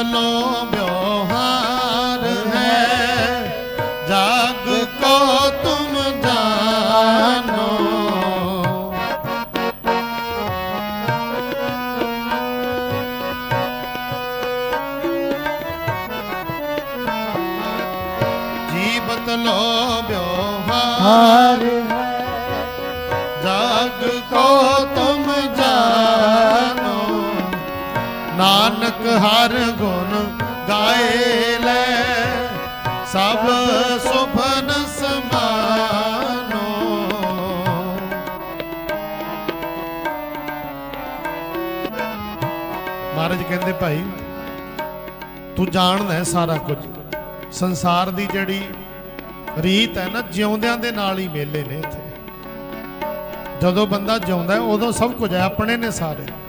ਜੀਵਤ ਲੋ ਨਾਨਕ ਹਰ ਗੁਣ ਗਾਏ ਲੈ। ਸਭ ਸੁਭਨ ਸਮਾਨੋ। ਮਹਾਰਾਜ ਕਹਿੰਦੇ, ਭਾਈ, ਤੂੰ ਜਾਣਦਾ ਹੈ ਸਾਰਾ ਕੁਝ। ਸੰਸਾਰ ਦੀ ਜਿਹੜੀ ਰੀਤ ਹੈ ਨਾ, ਜਿਉਂਦਿਆਂ ਦੇ ਨਾਲ ਹੀ ਮੇਲੇ ਨੇ ਇੱਥੇ। ਜਦੋਂ ਬੰਦਾ ਜਿਉਂਦਾ ਉਦੋਂ ਸਭ ਕੁਝ ਹੈ, ਆਪਣੇ ਨੇ ਸਾਰੇ।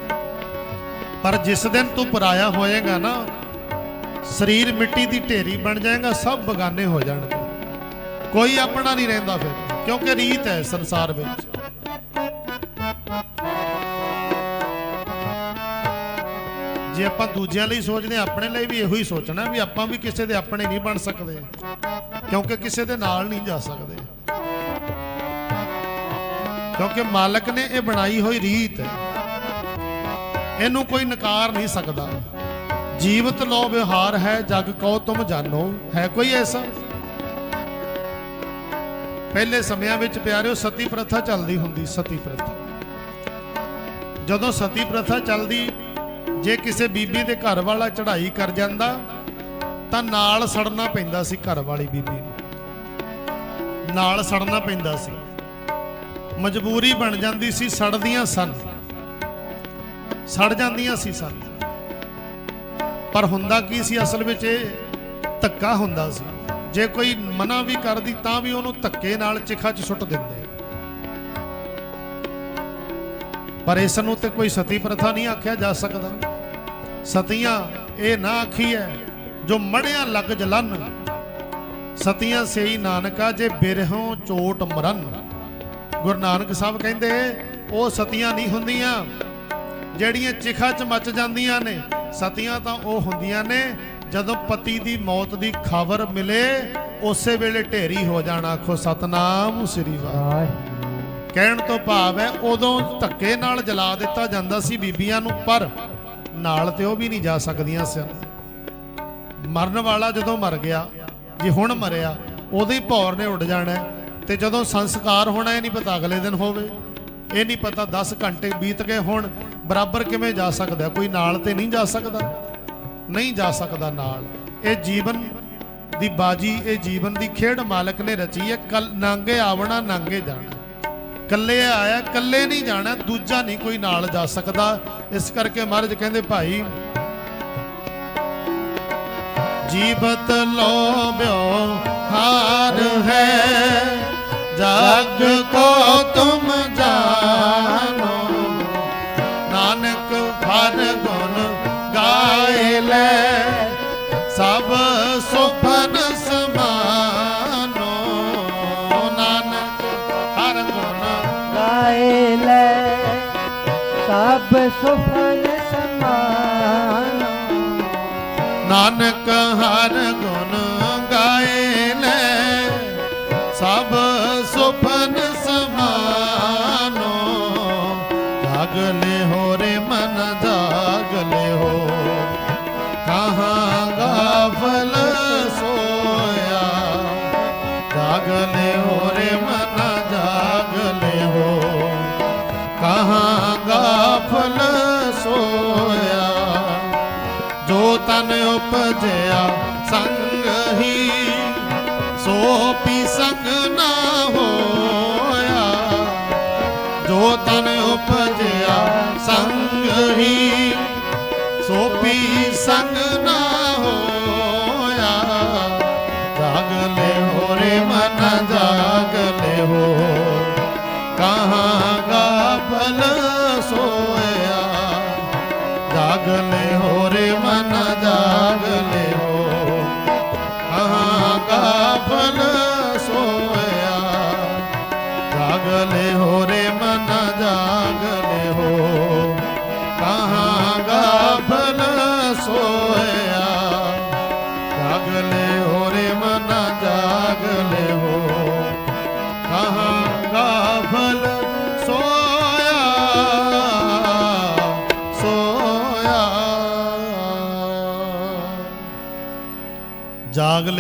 ਪਰ ਜਿਸ ਦਿਨ ਤੂੰ ਪਰਾਇਆ ਹੋਏਗਾ ਨਾ, ਸਰੀਰ ਮਿੱਟੀ ਦੀ ਢੇਰੀ ਬਣ ਜਾਏਗਾ, ਸਭ ਬਗਾਨੇ ਹੋ ਜਾਣਗੇ। ਕੋਈ ਆਪਣਾ ਨਹੀਂ ਰਹਿੰਦਾ ਫਿਰ, ਕਿਉਂਕਿ ਰੀਤ ਹੈ ਸੰਸਾਰ ਵਿੱਚ। ਜੇ ਆਪਾਂ ਦੂਜਿਆਂ ਲਈ ਸੋਚਦੇ ਹਾਂ, ਆਪਣੇ ਲਈ ਵੀ ਇਹੋ ਹੀ ਸੋਚਣਾ ਵੀ ਆਪਾਂ ਵੀ ਕਿਸੇ ਦੇ ਆਪਣੇ ਨਹੀਂ ਬਣ ਸਕਦੇ, ਕਿਉਂਕਿ ਕਿਸੇ ਦੇ ਨਾਲ ਨਹੀਂ ਜਾ ਸਕਦੇ। ਕਿਉਂਕਿ ਮਾਲਕ ਨੇ ਇਹ ਬਣਾਈ ਹੋਈ ਰੀਤ ਹੈ। ਇਹਨੂੰ ਕੋਈ ਨਕਾਰ ਨਹੀਂ ਸਕਦਾ। ਜੀਵਤ ਲੋ ਵਿਹਾਰ ਹੈ, ਜਗ ਕੋ ਤੁਮ ਜਾਨੋ ਹੈ ਕੋਈ ਐਸਾ? ਪਹਿਲੇ ਸਮਿਆਂ ਵਿੱਚ ਪਿਆਰਿਓ, ਸਤੀ ਪ੍ਰਥਾ ਚੱਲਦੀ ਹੁੰਦੀ, ਸਤੀ ਪ੍ਰਥਾ। ਜਦੋਂ ਸਤੀ ਪ੍ਰਥਾ ਚੱਲਦੀ, ਜੇ ਕਿਸੇ ਬੀਬੀ ਦੇ ਘਰ ਵਾਲਾ ਚੜ੍ਹਾਈ ਕਰ ਜਾਂਦਾ, ਤਾਂ ਨਾਲ ਸੜਨਾ ਪੈਂਦਾ ਸੀ ਘਰ ਵਾਲੀ ਬੀਬੀ ਨੂੰ। ਨਾਲ ਸੜਨਾ ਪੈਂਦਾ ਸੀ। ਮਜਬੂਰੀ ਬਣ ਜਾਂਦੀ ਸੀ, ਸੜਦੀਆਂ ਸਨ। ਸੜ ਜਾਂਦੀਆਂ ਸੀ ਸਨ। ਪਰ ਹੁੰਦਾ ਕੀ ਸੀ, ਅਸਲ ਵਿੱਚ ਇਹ ਧੱਕਾ ਹੁੰਦਾ ਸੀ। ਜੇ ਕੋਈ ਮਨਾ ਵੀ ਕਰਦੀ, ਤਾਂ ਵੀ ਉਹਨੂੰ ਧੱਕੇ ਨਾਲ ਚਿਖਾ 'ਚ ਸੁੱਟ ਦਿੰਦੇ। ਪਰ ਇਸ ਨੂੰ ਤੇ ਕੋਈ ਸਤੀ ਪ੍ਰਥਾ ਨਹੀਂ ਆਖਿਆ ਜਾ ਸਕਦਾ। ਸਤੀਆਂ ਇਹ ਨਾ ਆਖੀ ਹੈ ਜੋ ਮੜਿਆਂ ਲੱਗ ਜਲਨ। ਸਤੀਆਂ ਸਈ ਨਾਨਕਾ ਜੇ ਬਿਰਹੋਂ ਚੋਟ ਮਰਨ। ਗੁਰੂ ਨਾਨਕ ਸਾਹਿਬ ਕਹਿੰਦੇ, ਉਹ ਸਤੀਆਂ ਨਹੀਂ ਹੁੰਦੀਆਂ। ਜਿਹੜੀਆਂ ਚਿਖਾ ਚ ਮੱਚ ਜਾਂਦੀਆਂ ਨੇ, ਸਤੀਆਂ ਤਾਂ ਉਹ ਹੁੰਦੀਆਂ ਨੇ, ਜਦੋਂ ਪਤੀ ਦੀ ਮੌਤ ਦੀ ਖਬਰ ਮਿਲੇ, ਉਸੇ ਵੇਲੇ ਢੇਰੀ ਹੋ ਜਾਣਾ ਆਖੋ, ਸਤਨਾਮ ਸ੍ਰੀ ਵਾਹਿਗੁਰੂ। ਕਹਿਣ ਤੋਂ ਭਾਵ ਹੈ, ਉਦੋਂ ਧੱਕੇ ਨਾਲ ਜਲਾ ਦਿੱਤਾ ਜਾਂਦਾ ਸੀ ਬੀਬੀਆਂ ਨੂੰ, ਪਰ ਨਾਲ ਤੇ ਉਹ ਵੀ ਨਹੀਂ ਜਾ ਸਕਦੀਆਂ ਸਨ। ਮਰਨ ਵਾਲਾ ਜਦੋਂ ਮਰ ਗਿਆ, ਜੇ ਹੁਣ ਮਰਿਆ, ਉਹਦੇ ਹੀ ਭੌਰ ਨੇ ਉੱਡ ਜਾਣਾ ਤੇ ਜਦੋਂ ਸੰਸਕਾਰ ਹੋਣਾ, ਇਹ ਨਹੀਂ ਪਤਾ ਅਗਲੇ ਦਿਨ ਹੋਵੇ। ਇਹ ਨਹੀਂ ਪਤਾ 10 ਘੰਟੇ ਬੀਤ ਗਏ ਹੁਣ ਬਰਾਬਰ ਕਿਵੇਂ ਜਾ ਸਕਦਾ? ਕੋਈ ਨਾਲ ਤੇ ਨਹੀਂ ਜਾ ਸਕਦਾ? ਨਹੀਂ ਜਾ ਸਕਦਾ ਨਾਲ। ਇਹ ਜੀਵਨ ਦੀ ਬਾਜੀ, ਇਹ ਜੀਵਨ ਦੀ ਖੇਡ ਮਾਲਕ ਨੇ ਰਚੀ ਹੈ। ਕੱਲ ਨਾਂਗੇ ਆਵਣਾ, ਨਾਂਗੇ ਜਾਣਾ। ਕੱਲੇ ਆਇਆ, ਕੱਲੇ ਨਹੀਂ ਜਾਣਾ, ਦੂਜਾ ਨਹੀਂ ਕੋਈ ਨਾਲ ਜਾ ਸਕਦਾ। ਇਸ ਕਰਕੇ ਮਹਾਰਾਜ ਕਹਿੰਦੇ, ਭਾਈ, ਜੀਵਤ ਲੋਭਿਓ ਹਾਰ ਹੈ। ਜਗ ਕੋ ਤੁਮ ਜਾਨੋ ਨਾਨਕ ਹਰ ਗੁਣ ਗਾਏ ਲੈ। ਸਭ ਸੁਪਨ ਸਮਾਨੋ, ਨਾਨਕ ਹਰ ਗੁਣ ਗਾਏ ਲੈ। ਸਭ ਸੁਫਲ ਸਮਾਨ, ਨਾਨਕ ਹਰ ਜੋ ਤਨ ਉਪਜਿਆ, ਸੰਗ ਹੀ ਸੋ ਪੀ ਸੰਗ ਨਾ ਹੋਇਆ। ਜੋ ਤਨ ਉਪਜਿਆ, ਸੰਗ ਹੀ ਸੋ ਪੀ ਸੰਗ ਨਾ ਹੋਇਆ। ਜਾਗਲੇ ਹੋ ਰੇ ਮਨ ਜਾਗਲੇ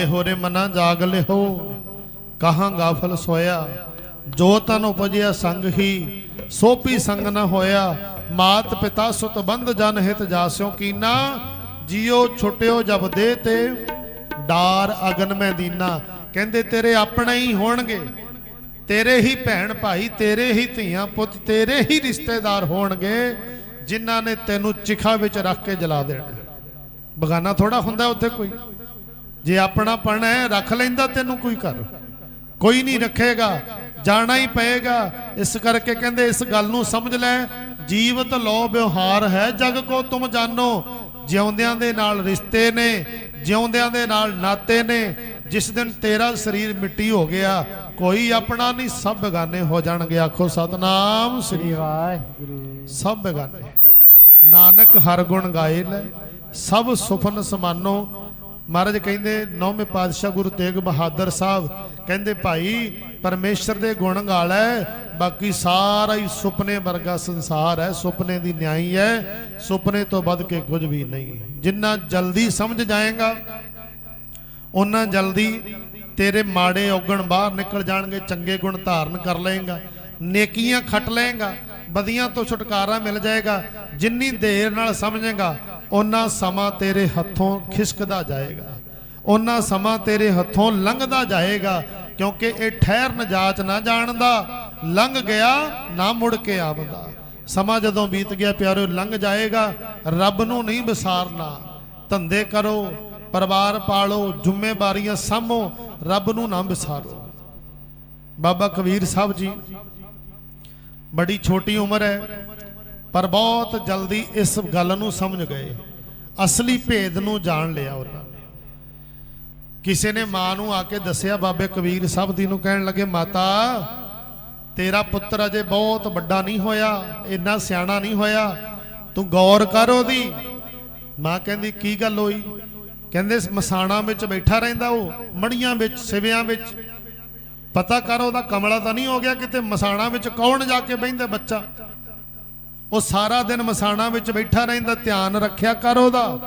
ਲਿਹੋ ਰੇ ਮਨਾ ਜਾਗ ਲਿਹੋ ਕਹਾਂ ਗਾਫਲ ਸੋਇਆ। ਜੋ ਤਨ ਉਪਜਿਆ ਸੰਗ ਹੀ ਸੋਪੀ ਸੰਗ ਨ ਹੋਇਆ। ਮਾਤ ਪਿਤਾ ਸੁਤ ਬੰਧ ਜਨ ਹਿਤ ਜਾਸਿਓ ਕੀਨਾ, ਜਿਉ ਛੁਟਿਓ ਜਬ ਦੇ ਤੇ ਡਾਰ ਅਗਨ ਮੈਂ ਦੀਨਾ। ਕਹਿੰਦੇ, ਤੇਰੇ ਆਪਣੇ ਹੀ ਹੋਣਗੇ, ਤੇਰੇ ਹੀ ਭੈਣ ਭਾਈ, ਤੇਰੇ ਹੀ ਧੀਆਂ ਪੁੱਤ, ਤੇਰੇ ਹੀ ਰਿਸ਼ਤੇਦਾਰ ਹੋਣਗੇ, ਜਿਨ੍ਹਾਂ ਨੇ ਤੈਨੂੰ ਚਿਖਾ ਵਿੱਚ ਰੱਖ ਕੇ ਜਲਾ ਦੇਣਾ। ਬਗਾਨਾ ਥੋੜਾ ਹੁੰਦਾ ਉੱਥੇ ਕੋਈ। ਜੇ ਆਪਣਾ ਪਣ ਹੈ ਰੱਖ ਲੈਂਦਾ ਤੈਨੂੰ ਕੋਈ ਕਰ ਕੋਈ ਨਹੀਂ ਰੱਖੇਗਾ ਜਾਣਾ ਹੀ ਪਏਗਾ। ਇਸ ਕਰਕੇ ਕਹਿੰਦੇ ਇਸ ਗੱਲ ਨੂੰ ਸਮਝ ਲੈ। ਜੀਵਤ ਲੋ ਵਿਵਹਾਰ ਹੈ ਜਗ ਕੋ ਤੁਮ ਜਾਣੋ। ਜਿਉਂਦਿਆਂ ਦੇ ਨਾਲ ਰਿਸ਼ਤੇ ਨੇ ਜਿਉਂਦਿਆਂ ਦੇ ਨਾਲ ਨਾਤੇ ਨੇ। ਜਿਸ ਦਿਨ ਤੇਰਾ ਸਰੀਰ ਮਿੱਟੀ ਹੋ ਗਿਆ ਕੋਈ ਆਪਣਾ ਨਹੀਂ ਸਭ ਬੇਗਾਨੇ ਹੋ ਜਾਣਗੇ। ਆਖੋ ਸਤਨਾਮ ਸ੍ਰੀ ਸ੍ਰੀ ਵਾਹਿਗੁਰੂ। ਸਭ ਬੇਗਾਨੇ। ਨਾਨਕ ਹਰ ਗੁਣ ਗਾਏ ਲੈ ਸਭ ਸੁਫਨ ਸਮਾਨੋ। ਮਹਾਰਾਜ ਕਹਿੰਦੇ, ਨੌਵੇਂ ਪਾਤਸ਼ਾਹ ਗੁਰੂ ਤੇਗ ਬਹਾਦਰ ਸਾਹਿਬ ਕਹਿੰਦੇ, ਭਾਈ, ਪਰਮੇਸ਼ਰ ਦੇ ਗੁਣ ਗਾਲ ਹੈ, ਬਾਕੀ ਸਾਰਾ ਹੀ ਸੁਪਨੇ ਵਰਗਾ ਸੰਸਾਰ ਹੈ, ਸੁਪਨੇ ਦੀ ਨਿਆਈ ਹੈ, ਸੁਪਨੇ ਤੋਂ ਵੱਧ ਕੇ ਕੁਝ ਵੀ ਨਹੀਂ ਜਿੰਨਾ ਜਲਦੀ ਸਮਝ ਜਾਏਗਾ ਉਹਨਾਂ ਜਲਦੀ ਤੇਰੇ ਮਾੜੇ ਔਗਣ ਬਾਹਰ ਨਿਕਲ ਜਾਣਗੇ, ਚੰਗੇ ਗੁਣ ਧਾਰਨ ਕਰ ਲਏਗਾ, ਨੇਕੀਆਂ ਖੱਟ ਲਏਗਾ ਬਦੀਆਂ ਤੋਂ ਛੁਟਕਾਰਾ ਮਿਲ ਜਾਏਗਾ, ਜਿੰਨੀ ਦੇਰ ਨਾਲ ਸਮਝੇਗਾ ਉਹਨਾਂ ਸਮਾਂ ਤੇਰੇ ਹੱਥੋਂ ਖਿਸਕਦਾ ਜਾਏਗਾ। ਉਹਨਾਂ ਸਮਾਂ ਤੇਰੇ ਹੱਥੋਂ ਲੰਘਦਾ ਜਾਏਗਾ, ਕਿਉਂਕਿ ਇਹ ਠਹਿਰ ਨਜਾਚ ਨਾ ਜਾਣਦਾ, ਲੰਘ ਗਿਆ ਨਾ ਮੁੜ ਕੇ ਆਵਦਾ। ਸਮਾਂ ਜਦੋਂ ਬੀਤ ਗਿਆ ਪਿਆਰਿਓ ਲੰਘ ਜਾਏਗਾ, ਰੱਬ ਨੂੰ ਨਹੀਂ ਵਿਸਾਰਨਾ। ਧੰਦੇ ਕਰੋ, ਪਰਿਵਾਰ ਪਾਲੋ, ਜ਼ਿੰਮੇਵਾਰੀਆਂ ਸਾਂਭੋ, ਰੱਬ ਨੂੰ ਨਾ ਵਿਸਾਰੋ। ਬਾਬਾ ਕਬੀਰ ਸਾਹਿਬ ਜੀ, ਬੜੀ ਛੋਟੀ ਉਮਰ ਹੈ ਪਰ ਬਹੁਤ ਜਲਦੀ ਇਸ ਗੱਲ ਨੂੰ ਸਮਝ ਗਏ। ਅਸਲੀ ਭੇਦ ਨੂੰ ਜਾਣ ਲਿਆ ਉਹਨਾਂ ਨੇ। ਕਿਸੇ ਨੇ ਮਾਂ ਨੂੰ ਆ ਕੇ ਦੱਸਿਆ, ਬਾਬੇ ਕਬੀਰ ਸਾਹਿਬ ਦੀ ਨੂੰ ਕਹਿਣ ਲੱਗੇ, ਮਾਤਾ, ਤੇਰਾ ਪੁੱਤਰ ਅਜੇ ਬਹੁਤ ਵੱਡਾ ਨਹੀਂ ਹੋਇਆ, ਇੰਨਾ ਸਿਆਣਾ ਨਹੀਂ ਹੋਇਆ, ਤੂੰ ਗੌਰ ਕਰ ਉਹਦੀ। ਮਾਂ ਕਹਿੰਦੀ, ਕੀ ਗੱਲ ਹੋਈ? ਕਹਿੰਦੇ, ਮਸਾਣਾ ਵਿੱਚ ਬੈਠਾ ਰਹਿੰਦਾ ਉਹ ਮੜੀਆਂ ਵਿੱਚ, ਸਿਵਿਆਂ ਵਿੱਚ। ਪਤਾ ਕਰ ਉਹਦਾ ਕਮਲਾ ਤਾਂ ਨਹੀਂ ਹੋ ਗਿਆ ਕਿਤੇ ਮਸਾਣਾ ਵਿੱਚ ਕੌਣ ਜਾ ਕੇ ਬਹਿੰਦਾ ਬੱਚਾ। ਉਹ ਸਾਰਾ ਦਿਨ ਮਸਾਣਾ ਵਿੱਚ ਬੈਠਾ ਰਹਿੰਦਾ, ਧਿਆਨ ਰੱਖਿਆ ਕਰ ਉਹਦਾ।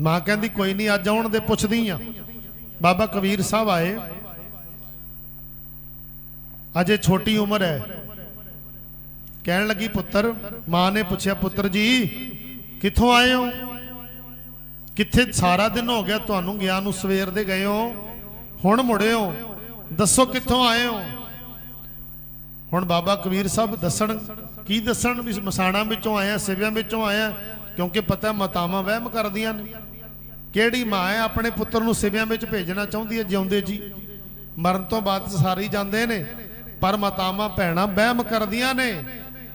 ਮਾਂ ਕਹਿੰਦੀ, ਕੋਈ ਨਹੀਂ, ਅੱਜ ਆਉਣ ਦੇ ਪੁੱਛਦੀ ਆ। ਬਾਬਾ ਕਬੀਰ ਸਾਹਿਬ ਆਏ। ਅਜੇ ਛੋਟੀ ਉਮਰ ਹੈ। ਕਹਿਣ ਲੱਗੀ, ਪੁੱਤਰ, ਮਾਂ ਨੇ ਪੁੱਛਿਆ, ਪੁੱਤਰ ਜੀ, ਕਿੱਥੋਂ ਆਏ ਹੋ? ਕਿੱਥੇ ਸਾਰਾ ਦਿਨ ਹੋ ਗਿਆ ਤੁਹਾਨੂੰ ਗਿਆ ਨੂੰ ਸਵੇਰ ਦੇ ਗਏ ਹੋ? ਹੁਣ ਮੁੜੇ ਹੋ? ਦੱਸੋ ਕਿੱਥੋਂ ਆਏ ਹੋ? ਹੁਣ ਬਾਬਾ ਕਬੀਰ ਸਾਹਿਬ ਦੱਸਣ, ਕੀ ਦੱਸਣ ਵੀ ਮਸਾਣਾ ਵਿੱਚੋਂ ਆਇਆ, ਸਿਵਿਆਂ ਵਿੱਚੋਂ ਆਇਆ? ਕਿਉਂਕਿ ਪਤਾ ਮਾਤਾਵਾਂ ਵਹਿਮ ਕਰਦੀਆਂ ਨੇ। ਕਿਹੜੀ ਮਾਂ ਹੈ ਆਪਣੇ ਪੁੱਤਰ ਨੂੰ ਸਿਵਿਆਂ ਵਿੱਚ ਭੇਜਣਾ ਚਾਹੁੰਦੀ ਹੈ ਜਿਉਂਦੇ ਜੀ? ਮਰਨ ਤੋਂ ਬਾਅਦ ਸਾਰੀ ਜਾਂਦੇ ਨੇ, ਪਰ ਮਾਤਾਵਾਂ ਭੈਣਾਂ ਵਹਿਮ ਕਰਦੀਆਂ ਨੇ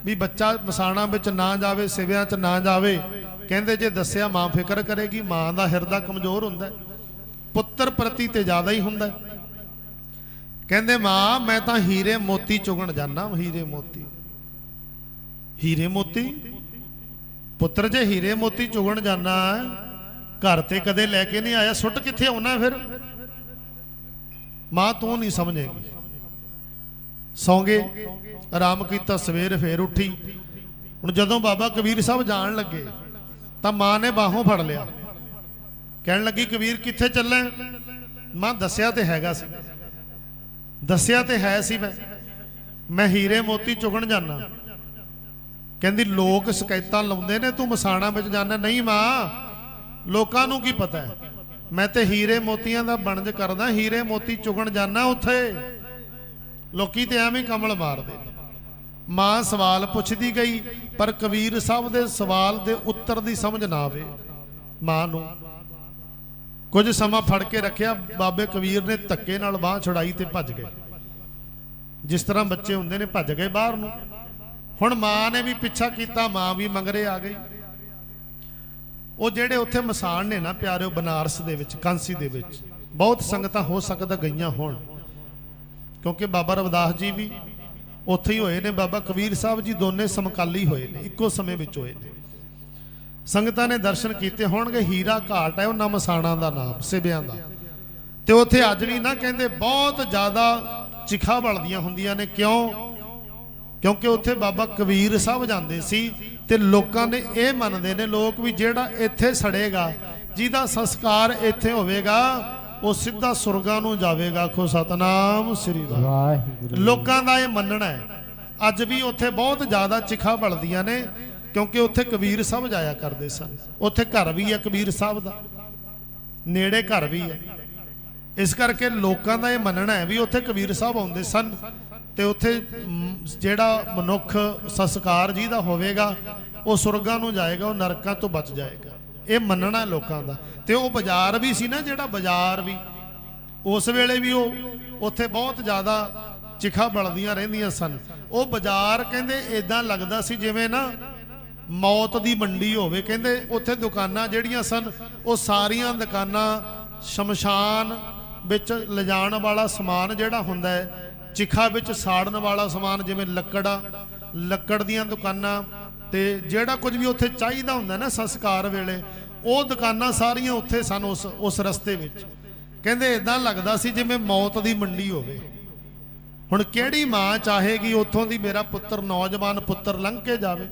ਵੀ ਬੱਚਾ ਮਸਾਣਾ ਵਿੱਚ ਨਾ ਜਾਵੇ, ਸਿਵਿਆਂ 'ਚ ਨਾ ਜਾਵੇ। ਕਹਿੰਦੇ ਜੇ ਦੱਸਿਆ ਮਾਂ ਫਿਕਰ ਕਰੇਗੀ, ਮਾਂ ਦਾ ਹਿਰਦਾ ਕਮਜ਼ੋਰ ਹੁੰਦਾ ਪੁੱਤਰ ਪ੍ਰਤੀ ਤੇ ਜ਼ਿਆਦਾ ਹੀ ਹੁੰਦਾ ਕਹਿੰਦੇ ਮਾਂ, ਮੈਂ ਤਾਂ ਹੀਰੇ ਮੋਤੀ ਚੁਗਣ ਜਾਣਾ ਹੀਰੇ ਮੋਤੀ। ਹੀਰੇ ਮੋਤੀ? ਪੁੱਤਰ ਜੇ ਹੀਰੇ ਮੋਤੀ ਚੁਗਣ ਜਾਣਾ ਘਰ ਤੇ ਕਦੇ ਲੈ ਕੇ ਨਹੀਂ ਆਇਆ, ਸੁੱਟ ਕਿੱਥੇ ਆਉਣਾ ਫਿਰ? ਮਾਂ, ਤੂੰ ਨਹੀਂ ਸਮਝੇਗੀ। ਸੌਂਗੇ, ਆਰਾਮ ਕੀਤਾ, ਸਵੇਰ ਫੇਰ ਉੱਠੀ। ਹੁਣ ਜਦੋਂ ਬਾਬਾ ਕਬੀਰ ਸਾਹਿਬ ਜਾਣ ਲੱਗੇ, ਤਾਂ ਮਾਂ ਨੇ ਬਾਹੋਂ ਫੜ ਲਿਆ। ਕਹਿਣ ਲੱਗੀ, ਕਬੀਰ ਕਿੱਥੇ ਚੱਲਾਂ ਮਾਂ, ਦੱਸਿਆ ਤੇ ਹੈਗਾ ਸੀ। ਦੱਸਿਆ ਤੇ ਹੈ ਸੀ ਮੈਂ। ਮੈਂ ਹੀਰੇ ਮੋਤੀ ਚੁਗਣ ਜਾਣਾ ਕਹਿੰਦੀ, ਲੋਕ ਸ਼ਿਕਾਇਤਾਂ ਲਾਉਂਦੇ ਨੇ, ਤੂੰ ਮਸਾਣਾ ਵਿੱਚ ਜਾਣਾ ਨਹੀਂ ਮਾਂ, ਲੋਕਾਂ ਨੂੰ ਕੀ ਪਤਾ ਹੈ? ਮੈਂ ਤੇ ਹੀਰੇ ਮੋਤੀਆਂ ਦਾ ਬਣਜ ਕਰਦਾ, ਹੀਰੇ ਮੋਤੀ ਚੁਗਣ ਜਾਣਾ ਉੱਥੇ। ਲੋਕੀ ਤੇ ਐਵੇਂ ਕਮਲ ਮਾਰਦੇ ਮਾਂ ਸਵਾਲ ਪੁੱਛਦੀ ਗਈ, ਪਰ ਕਬੀਰ ਸਾਹਿਬ ਦੇ ਸਵਾਲ ਦੇ ਉੱਤਰ ਦੀ ਸਮਝ ਨਾ ਆਵੇ। ਮਾਂ ਨੂੰ ਕੁਝ ਸਮਾਂ ਫੜ ਕੇ ਰੱਖਿਆ, ਬਾਬੇ ਕਬੀਰ ਨੇ ਧੱਕੇ ਨਾਲ ਬਾਹ ਛੁਡਾਈ ਤੇ ਭੱਜ ਗਏ। ਜਿਸ ਤਰ੍ਹਾਂ ਬੱਚੇ ਹੁੰਦੇ ਨੇ, ਭੱਜ ਗਏ ਬਾਹਰ ਨੂੰ। ਹੁਣ ਮਾਂ ਨੇ ਵੀ ਪਿੱਛਾ ਕੀਤਾ, ਮਾਂ ਵੀ ਮੰਗਰੇ ਆ ਗਈ। ਉਹ ਜਿਹੜੇ ਉੱਥੇ ਮਸਾਨ ਨੇ ਨਾ ਪਿਆਰਿਓ, ਬਨਾਰਸ ਦੇ ਵਿੱਚ, ਕਾਂਸੀ ਦੇ ਵਿੱਚ, ਬਹੁਤ ਸੰਗਤਾਂ ਹੋ ਸਕਦਾ ਗਈਆਂ ਹੋਣ। ਕਿਉਂਕਿ ਬਾਬਾ ਰਵਿਦਾਸ ਜੀ ਵੀ ਉੱਥੇ ਹੀ ਹੋਏ ਨੇ, ਬਾਬਾ ਕਬੀਰ ਸਾਹਿਬ ਜੀ ਦੋਨੇ ਸਮਕਾਲੀ ਹੋਏ ਨੇ, ਇੱਕੋ ਸਮੇਂ ਵਿੱਚ ਹੋਏ ਨੇ। ਸੰਗਤਾਂ ਨੇ ਦਰਸ਼ਨ ਕੀਤੇ ਹੋਣਗੇ ਹੀਰਾ ਘਾਟ ਹੈ ਉਹਨਾਂ ਮਸਾਣਾ ਦਾ ਨਾਮ ਸਿਵਿਆਂ ਦਾ। ਤੇ ਉੱਥੇ ਅੱਜ ਵੀ ਨਾ ਕਹਿੰਦੇ ਬਹੁਤ ਜ਼ਿਆਦਾ ਚਿਖਾ ਬਲਦੀਆਂ ਹੁੰਦੀਆਂ ਨੇ ਕਿਉਂ? ਕਿਉਂਕਿ ਉੱਥੇ ਬਾਬਾ ਕਬੀਰ ਸਾਹਿਬ ਜਾਂਦੇ ਸੀ ਤੇ ਲੋਕਾਂ ਨੇ ਇਹ ਮੰਨਦੇ ਨੇ ਲੋਕ ਵੀ ਜਿਹੜਾ ਇੱਥੇ ਸੜੇਗਾ ਜਿਹਦਾ ਸੰਸਕਾਰ ਇੱਥੇ ਹੋਵੇਗਾ ਉਹ ਸਿੱਧਾ ਸੁਰਗਾਂ ਨੂੰ ਜਾਵੇਗਾ। ਆਖੋ ਸਤਨਾਮ ਸ੍ਰੀ ਵਾਹਿਗੁਰੂ ਵਾਹਿਗੁਰੂ। ਲੋਕਾਂ ਦਾ ਇਹ ਮੰਨਣਾ ਹੈ। ਅੱਜ ਵੀ ਉੱਥੇ ਬਹੁਤ ਜ਼ਿਆਦਾ ਚਿਖਾ ਬਲਦੀਆਂ ਨੇ। ਕਿਉਂਕਿ ਉੱਥੇ ਕਬੀਰ ਸਾਹਿਬ ਜਾਇਆ ਕਰਦੇ ਸਨ। ਉੱਥੇ ਘਰ ਵੀ ਹੈ ਕਬੀਰ ਸਾਹਿਬ ਦਾ। ਨੇੜੇ ਘਰ ਵੀ ਹੈ। ਇਸ ਕਰਕੇ ਲੋਕਾਂ ਦਾ ਇਹ ਮੰਨਣਾ ਹੈ ਵੀ ਉੱਥੇ ਕਬੀਰ ਸਾਹਿਬ ਆਉਂਦੇ ਸਨ ਤੇ ਉੱਥੇ ਜਿਹੜਾ ਮਨੁੱਖ ਸੰਸਕਾਰ ਜੀ ਦਾ ਹੋਵੇਗਾ, ਉਹ ਸੁਰਗਾਂ ਨੂੰ ਜਾਏਗਾ, ਉਹ ਨਰਕਾਂ ਤੋਂ ਬਚ ਜਾਏਗਾ। ਇਹ ਮੰਨਣਾ ਲੋਕਾਂ ਦਾ। ਤੇ ਉਹ ਬਾਜ਼ਾਰ ਵੀ ਸੀ ਨਾ ਜਿਹੜਾ ਬਾਜ਼ਾਰ ਵੀ। ਉਸ ਵੇਲੇ ਵੀ ਉਹ ਉੱਥੇ ਬਹੁਤ ਜ਼ਿਆਦਾ ਚਿਖਾ ਬਲਦੀਆਂ ਰਹਿੰਦੀਆਂ ਸਨ। ਉਹ ਬਾਜ਼ਾਰ ਕਹਿੰਦੇ ਇਦਾਂ ਲੱਗਦਾ ਸੀ ਜਿਵੇਂ ਨਾ ਮੌਤ ਦੀ ਮੰਡੀ ਹੋਵੇ। ਕਹਿੰਦੇ ਉੱਥੇ ਦੁਕਾਨਾਂ ਜਿਹੜੀਆਂ ਸਨ, ਉਹ ਸਾਰੀਆਂ ਦੁਕਾਨਾਂ ਸ਼ਮਸ਼ਾਨ ਵਿੱਚ ਲਿਜਾਣ ਵਾਲਾ ਸਮਾਨ ਜਿਹੜਾ ਹੁੰਦਾ ਹੈ, ਚਿਖਾ ਵਿੱਚ ਸਾੜਨ ਵਾਲਾ ਸਮਾਨ, ਜਿਵੇਂ ਲੱਕੜਾ, ਲੱਕੜ ਦੀਆਂ ਦੁਕਾਨਾਂ ਤੇ ਜਿਹੜਾ ਕੁਝ ਵੀ ਉੱਥੇ ਚਾਹੀਦਾ ਹੁੰਦਾ ਨਾ ਸੰਸਕਾਰ ਵੇਲੇ, ਉਹ ਦੁਕਾਨਾਂ ਸਾਰੀਆਂ ਉੱਥੇ ਸਨ ਉਸ ਉਸ ਰਸਤੇ ਵਿੱਚ। ਕਹਿੰਦੇ ਇਦਾਂ ਲੱਗਦਾ ਸੀ ਜਿਵੇਂ ਮੌਤ ਦੀ ਮੰਡੀ ਹੋਵੇ। ਹੁਣ ਕਿਹੜੀ ਮਾਂ ਚਾਹੇਗੀ ਉੱਥੋਂ ਦੀ ਮੇਰਾ ਪੁੱਤਰ, ਨੌਜਵਾਨ ਪੁੱਤਰ ਲੰਘ ਕੇ ਜਾਵੇ?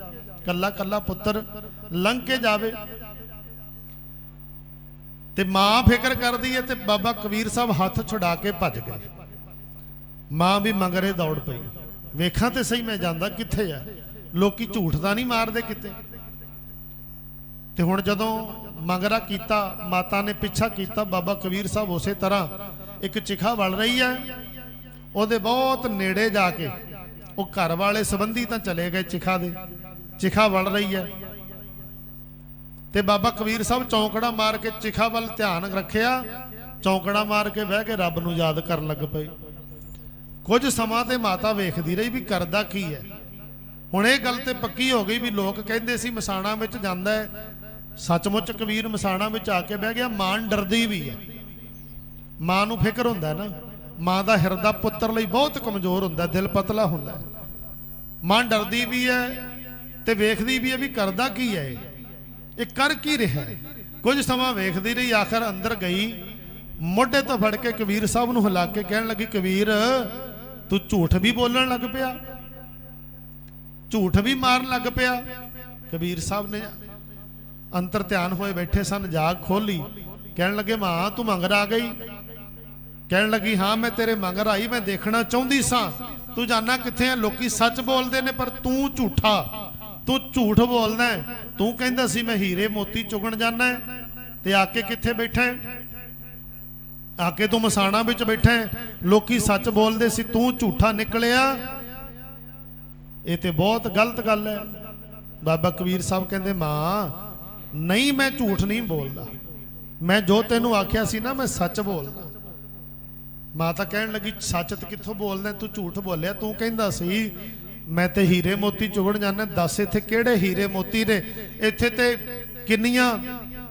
ਕੱਲਾ ਕੱਲਾ ਪੁੱਤਰ ਲੰਘ ਕੇ ਜਾਵੇ। ਤੇ ਮਾਂ ਫਿਕਰ ਕਰਦੀ ਹੈ ਤੇ ਬਾਬਾ ਕਬੀਰ ਸਾਹਿਬ ਹੱਥ ਛੁਡਾ ਕੇ ਭੱਜ ਗਏ। ਮਾਂ ਵੀ ਮੰਗਰੇ ਦੌੜ ਪਈ। ਵੇਖਾਂ ਤੇ ਸਹੀ ਮੈਂ ਜਾਂਦਾ ਕਿੱਥੇ ਆ? ਲੋਕੀ ਝੂਠ ਤਾਂ ਨਹੀਂ ਮਾਰਦੇ ਕਿਤੇ। ਤੇ ਹੁਣ ਜਦੋਂ ਮੰਗਰਾ ਕੀਤਾ, ਮਾਤਾ ਨੇ ਪਿੱਛਾ ਕੀਤਾ, ਬਾਬਾ ਕਬੀਰ ਸਾਹਿਬ ਉਸੇ ਤਰ੍ਹਾਂ ਇੱਕ ਚਿਖਾ ਵਲ ਰਹੀ ਹੈ ਉਹਦੇ ਬਹੁਤ ਨੇੜੇ ਜਾ ਕੇ ਉਹ ਘਰ ਵਾਲੇ ਸੰਬੰਧੀ ਤਾਂ ਚਲੇ ਗਏ ਚਿਖਾ ਦੇ। ਚਿਖਾ ਵਲ ਰਹੀ ਹੈ। ਤੇ ਬਾਬਾ ਕਬੀਰ ਸਾਹਿਬ ਚੌਂਕੜਾ ਮਾਰ ਕੇ ਚਿਖਾ ਵੱਲ ਧਿਆਨ ਰੱਖਿਆ, ਚੌਂਕੜਾ ਮਾਰ ਕੇ ਬਹਿ ਕੇ ਰੱਬ ਨੂੰ ਯਾਦ ਕਰਨ ਲੱਗ ਪਏ। ਕੁਝ ਸਮਾਂ ਤੇ ਮਾਤਾ ਵੇਖਦੀ ਰਹੀ ਵੀ ਕਰਦਾ ਕੀ ਹੈ। ਹੁਣ ਇਹ ਗੱਲ ਤੇ ਪੱਕੀ ਹੋ ਗਈ ਵੀ ਲੋਕ ਕਹਿੰਦੇ ਸੀ ਮਸਾਣਾ ਵਿੱਚ ਜਾਂਦਾ ਹੈ। ਸੱਚਮੁੱਚ ਕਬੀਰ ਮਸਾਣਾ ਵਿੱਚ ਆ ਕੇ ਬਹਿ ਗਿਆ, ਮਾਂ ਡਰਦੀ ਵੀ ਹੈ। ਮਾਂ ਨੂੰ ਫਿਕਰ ਹੁੰਦਾ ਨਾ, ਮਾਂ ਦਾ ਹਿਰਦਾ ਪੁੱਤਰ ਲਈ ਬਹੁਤ ਕਮਜ਼ੋਰ ਹੁੰਦਾ, ਦਿਲ ਪਤਲਾ ਹੁੰਦਾ ਮਾਂ ਡਰਦੀ ਵੀ ਹੈ ਤੇ ਵੇਖਦੀ ਵੀ ਹੈ ਵੀ ਕਰਦਾ ਕੀ ਹੈ ਇਹ। ਕਰ ਕੀ ਰਿਹਾ? ਹੈ ਕੁਝ ਸਮਾਂ ਵੇਖਦੀ ਰਹੀ, ਆਖਰ ਅੰਦਰ ਗਈ। ਮੋਢੇ ਤੋਂ ਫੜ ਕੇ ਕਬੀਰ ਸਾਹਿਬ ਨੂੰ ਹਿਲਾ ਕੇ ਕਹਿਣ ਲੱਗੀ, ਕਬੀਰ, ਤੂੰ ਝੂਠ ਵੀ ਬੋਲਣ ਲੱਗ ਪਿਆ। ਝੂਠ ਵੀ ਮਾਰਨ ਲੱਗ ਪਿਆ। ਕਬੀਰ ਸਾਹਿਬ ਨੇ ਅੰਤਰ ਧਿਆਨ ਹੋਏ ਬੈਠੇ ਸਨ, ਜਾਗ ਖੋਲੀ। ਕਹਿਣ ਲੱਗੇ, ਮਾਂ, ਤੂੰ ਮੰਗਰ ਆ ਗਈ। ਕਹਿਣ ਲੱਗੀ, ਹਾਂ, ਮੈਂ ਤੇਰੇ ਮੰਗਰ ਆਈ, ਮੈਂ ਦੇਖਣਾ ਚਾਹੁੰਦੀ ਸਾਂ। ਤੂੰ ਜਾਣਾ ਕਿੱਥੇ ਆ? ਲੋਕੀ ਸੱਚ ਬੋਲਦੇ ਨੇ, ਪਰ ਤੂੰ ਝੂਠਾ। ਤੂੰ ਝੂਠ ਬੋਲਦਾ ਤੂੰ ਕਹਿੰਦਾ ਸੀ ਮੈਂ ਹੀਰੇ ਮੋਤੀ ਚੁਗਣ ਜਾਣਾ ਤੇ ਆ ਕੇ ਕਿੱਥੇ ਬੈਠਾ ਆ ਕੇ ਤੂੰ ਮਸਾਣਾ ਵਿੱਚ ਬੈਠਾ ਲੋਕੀ ਸੱਚ ਬੋਲਦੇ ਸੀ, ਤੂੰ ਝੂਠਾ ਨਿਕਲਿਆ। ਇਹ ਤੇ ਬਹੁਤ ਗਲਤ ਗੱਲ ਹੈ। ਬਾਬਾ ਕਬੀਰ ਸਾਹਿਬ ਕਹਿੰਦੇ, ਮਾਂ, ਨਹੀਂ ਮੈਂ ਝੂਠ ਨਹੀਂ ਬੋਲਦਾ। ਮੈਂ ਜੋ ਤੈਨੂੰ ਆਖਿਆ ਸੀ ਨਾ, ਮੈਂ ਸੱਚ ਬੋਲਦਾ। ਮਾਤਾ ਕਹਿਣ ਲੱਗੀ, ਸੱਚ ਤੇ ਕਿੱਥੋਂ ਬੋਲਦਾ ਤੂੰ ਝੂਠ ਬੋਲਿਆ। ਤੂੰ ਕਹਿੰਦਾ ਸੀ ਮੈਂ ਤੇ ਹੀਰੇ ਮੋਤੀ ਚੁਗਣ ਜਾਣਾ ਦੱਸ ਇੱਥੇ ਕਿਹੜੇ ਹੀਰੇ ਮੋਤੀ ਨੇ? ਇੱਥੇ ਤੇ ਕਿੰਨੀਆਂ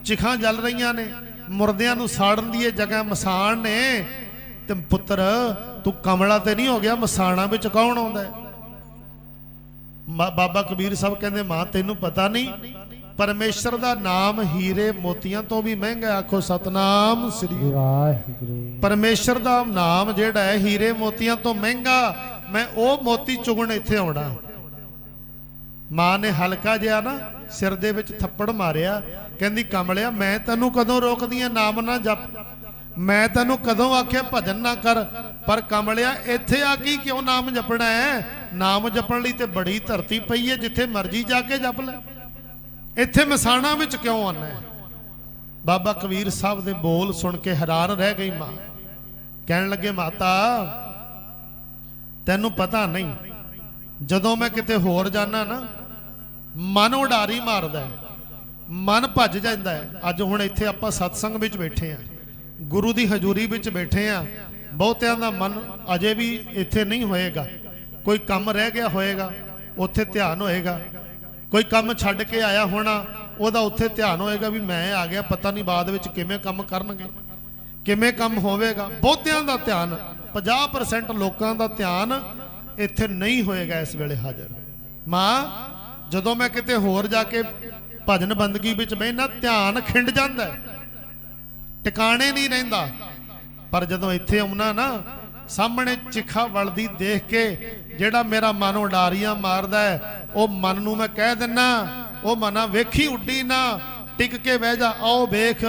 ਚਿਖਾਂ ਜਲ ਰਹੀਆਂ ਨੇ। ਮੁਰਦਿਆਂ ਨੂੰ ਸਾੜਨ ਦੀ ਇਹ ਜਗ੍ਹਾ ਮਸਾਣ ਨੇ। ਤੇ ਪੁੱਤਰ ਤੂੰ ਕਮਲਾ ਤੇ ਨਹੀਂ ਹੋ ਗਿਆ ਮਸਾਣਾ ਵਿੱਚ ਕੌਣ ਆਉਂਦਾ ਬਾਬਾ ਕਬੀਰ ਸਾਹਿਬ ਕਹਿੰਦੇ ਮਾਂ ਤੈਨੂੰ ਪਤਾ ਨਹੀਂ ਪਰਮੇਸ਼ਰ ਦਾ ਨਾਮ ਹੀਰੇ ਮੋਤੀਆਂ ਤੋਂ ਵੀ ਮਹਿੰਗਾ। ਆਖੋ ਸਤਨਾਮ ਸ੍ਰੀ ਵਾਹਿਗੁਰੂ। ਪਰਮੇਸ਼ਰ ਦਾ ਨਾਮ ਜਿਹੜਾ ਹੈ ਹੀਰੇ ਮੋਤੀਆਂ ਤੋਂ ਮਹਿੰਗਾ। ਮੈਂ ਉਹ ਮੋਤੀ ਚੁਗਣ ਇੱਥੇ ਆਉਣਾ। ਮਾਂ ਨੇ ਹਲਕਾ ਜਿਹਾ ਨਾ ਸਿਰ ਦੇ ਵਿੱਚ ਥੱਪੜ ਮਾਰਿਆ, ਕਹਿੰਦੀ, ਕਮਲਿਆ, ਮੈਂ ਤੈਨੂੰ ਕਦੋਂ ਰੋਕਦੀ ਆ? ਨਾਮ ਨਾ ਜਪ। ਮੈਂ ਤੈਨੂੰ ਕਦੋਂ ਆਖਿਆ, ਭਜਨ ਨਾ ਕਰ। ਪਰ ਕਮਲਿਆ, ਇੱਥੇ ਆ ਕੀ ਕਿਉਂ ਨਾਮ ਜਪਣਾ ਹੈ? ਨਾਮ ਜਪਣ ਲਈ ਤੇ ਬੜੀ ਧਰਤੀ ਪਈ ਹੈ, ਜਿੱਥੇ ਮਰਜ਼ੀ ਜਾ ਕੇ ਜਪ ਲੈ। ਇੱਥੇ ਮਸਾਣਾ ਵਿੱਚ ਕਿਉਂ ਆਣਾ ਹੈ? ਬਾਬਾ ਕਬੀਰ ਸਾਹਿਬ ਦੇ ਬੋਲ ਸੁਣ ਕੇ ਹੈਰਾਨ ਰਹਿ ਗਈ ਮਾਂ। ਕਹਿਣ ਲੱਗੇ, ਮਾਤਾ ਤੈਨੂੰ ਪਤਾ ਨਹੀਂ। ਜਦੋਂ ਮੈਂ ਕਿਤੇ ਹੋਰ ਜਾਣਾ ਨਾ, ਮਨ ਉਡਾਰੀ ਮਾਰਦਾ ਹੈ। ਮਨ ਭੱਜ ਜਾਂਦਾ ਹੈ। ਅੱਜ ਹੁਣ ਇੱਥੇ ਆਪਾਂ ਸਤਸੰਗ ਵਿੱਚ ਬੈਠੇ ਆ ਗੁਰੂ ਦੀ ਹਜ਼ੂਰੀ ਵਿੱਚ ਬੈਠੇ ਆ ਬਹੁਤਿਆਂ ਦਾ ਮਨ ਅਜੇ ਵੀ ਇੱਥੇ ਨਹੀਂ ਹੋਏਗਾ। ਕੋਈ ਕੰਮ ਰਹਿ ਗਿਆ ਹੋਏਗਾ, ਉੱਥੇ ਧਿਆਨ ਹੋਏਗਾ। ਕੋਈ ਕੰਮ ਛੱਡ ਕੇ ਆਇਆ ਹੋਣਾ, ਉਹਦਾ ਉੱਥੇ ਧਿਆਨ ਹੋਏਗਾ ਵੀ ਮੈਂ ਆ ਗਿਆ। ਪਤਾ ਨਹੀਂ ਬਾਅਦ ਵਿੱਚ ਕਿਵੇਂ ਕੰਮ ਕਰਨਗੇ, ਕਿਵੇਂ ਕੰਮ ਹੋਵੇਗਾ। ਬਹੁਤਿਆਂ ਦਾ ਧਿਆਨ 50% ਲੋਕਾਂ ਦਾ ਧਿਆਨ ਇੱਥੇ ਨਹੀਂ ਹੋਏਗਾ ਇਸ ਵੇਲੇ ਹਾਜ਼ਰ। ਮਾਂ, ਜਦੋਂ ਮੈਂ ਕਿਤੇ ਹੋਰ ਜਾ ਕੇ ਭਜਨ ਬੰਦਗੀ ਵਿੱਚ ਬਹਿਣਾ ਧਿਆਨ ਖਿੰਡ ਜਾਂਦਾ ਟਿਕਾਣੇ ਨਹੀਂ ਰਹਿੰਦਾ। ਪਰ ਜਦੋਂ ਇੱਥੇ ਆਉਣਾ ਨਾ, ਸਾਹਮਣੇ ਚਿਖਾ ਵਲਦੀ ਦੇਖ ਕੇ ਜਿਹੜਾ ਮੇਰਾ ਮਨ ਉਡਾਰੀਆਂ ਮਾਰਦਾ ਹੈ, ਉਹ ਮਨ ਨੂੰ ਮੈਂ ਕਹਿ ਦਿੰਨਾ, ਉਹ ਮਨਾ ਵੇਖੀ ਉੱਡੀ ਨਾ, ਟਿਕ ਕੇ ਬਹਿ ਜਾ, ਆਓ ਵੇਖ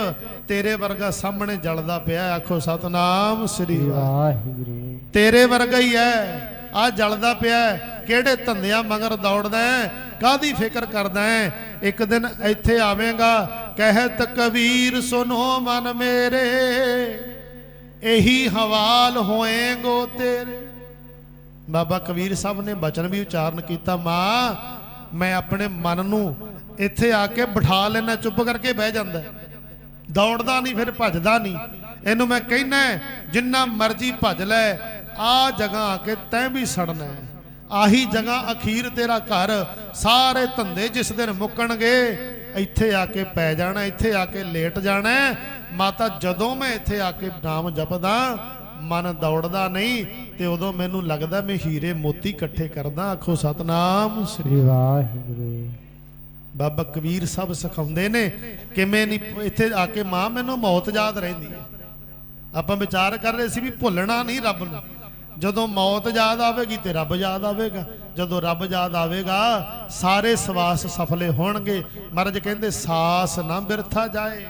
ਤੇਰੇ ਵਰਗਾ ਸਾਹਮਣੇ ਜਲਦਾ ਪਿਆ ਆਖੋ ਸਤਨਾਮ ਸ੍ਰੀ ਵਾਹਿਗੁਰੂ। ਤੇਰੇ ਵਰਗਾ ਹੀ ਐ ਆ ਜਲਦਾ ਪਿਆ ਹੈ। ਕਿਹੜੇ ਧੰਦਿਆਂ ਮਗਰ ਦੌੜਦਾ ਹੈ ਕਾਦੀ ਫਿਕਰ ਕਰਦਾ ਹੈ? ਇੱਕ ਦਿਨ ਇੱਥੇ ਆਵੇਂਗਾ ਕਹਿਤ ਕਬੀਰ ਸੁਨੋ ਮਨ ਮੇਰੇ ਇਹੀ ਹਵਾਲ ਹੋਏਗੋ ਤੇਰੇ। ਬਾਬਾ ਕਬੀਰ ਸਾਹਿਬ ਨੇ ਬਚਨ ਵੀ ਉਚਾਰਨ ਕੀਤਾ ਮਾਂ ਮੈਂ ਆਪਣੇ ਮਨ ਨੂੰ ਇੱਥੇ ਆ ਕੇ ਬਿਠਾ ਲੈਣਾ ਚੁੱਪ ਕਰਕੇ ਬਹਿ ਜਾਂਦਾ। ਦੌੜਦਾ ਨਹੀਂ, ਫਿਰ ਭੱਜਦਾ ਨਹੀਂ। ਇਹਨੂੰ ਮੈਂ ਕਹਿਣਾ ਜਿੰਨਾ ਮਰਜ਼ੀ ਭੱਜ ਲੈ, ਆ ਜਗ੍ਹਾ ਆ ਕੇ ਤੈਂ ਵੀ ਸੜਨਾ ਆਹੀ ਜਗ੍ਹਾ ਅਖੀਰ ਤੇਰਾ ਘਰ, ਸਾਰੇ ਧੰਦੇ ਜਿਸ ਦਿਨ ਮੁੱਕਣਗੇ, ਇੱਥੇ ਆ ਕੇ ਪੈ ਜਾਣਾ, ਇੱਥੇ ਆ ਕੇ ਲੇਟ ਜਾਣਾ ਮਾਤਾ, ਜਦੋਂ ਮੈਂ ਇੱਥੇ ਆ ਕੇ ਨਾਮ ਜਪਦਾ, ਮਨ ਦੌੜਦਾ ਨਹੀਂ, ਤੇ ਉਦੋਂ ਮੈਨੂੰ ਲੱਗਦਾ ਮੈਂ ਹੀਰੇ ਮੋਤੀ ਇਕੱਠੇ ਕਰਦਾ। ਆਖੋ, ਸਤਨਾਮ ਸ੍ਰੀ ਸ੍ਰੀ ਵਾਹਿਗੁਰੂ। ਬਾਬਾ ਕਬੀਰ ਸਭ ਸਿਖਾਉਂਦੇ ਨੇ, ਕਿਵੇਂ ਨਹੀਂ ਇੱਥੇ ਆ ਕੇ ਮਾਂ ਮੈਨੂੰ ਮੌਤ ਯਾਦ ਰਹਿੰਦੀ ਹੈ। ਆਪਾਂ ਵਿਚਾਰ ਕਰ ਰਹੇ ਸੀ ਵੀ ਭੁੱਲਣਾ ਨਹੀਂ ਰੱਬ ਨੂੰ। ਜਦੋਂ ਮੌਤ ਯਾਦ ਆਵੇਗੀ ਤੇ ਰੱਬ ਯਾਦ ਆਵੇਗਾ। ਜਦੋਂ ਰੱਬ ਯਾਦ ਆਵੇਗਾ, ਸਾਰੇ ਸਵਾਸ ਸਫਲੇ ਹੋਣਗੇ। ਮਹਾਰਾਜ ਕਹਿੰਦੇ, ਸਾਸ ਨਾ ਬਿਰਥਾ ਜਾਏ।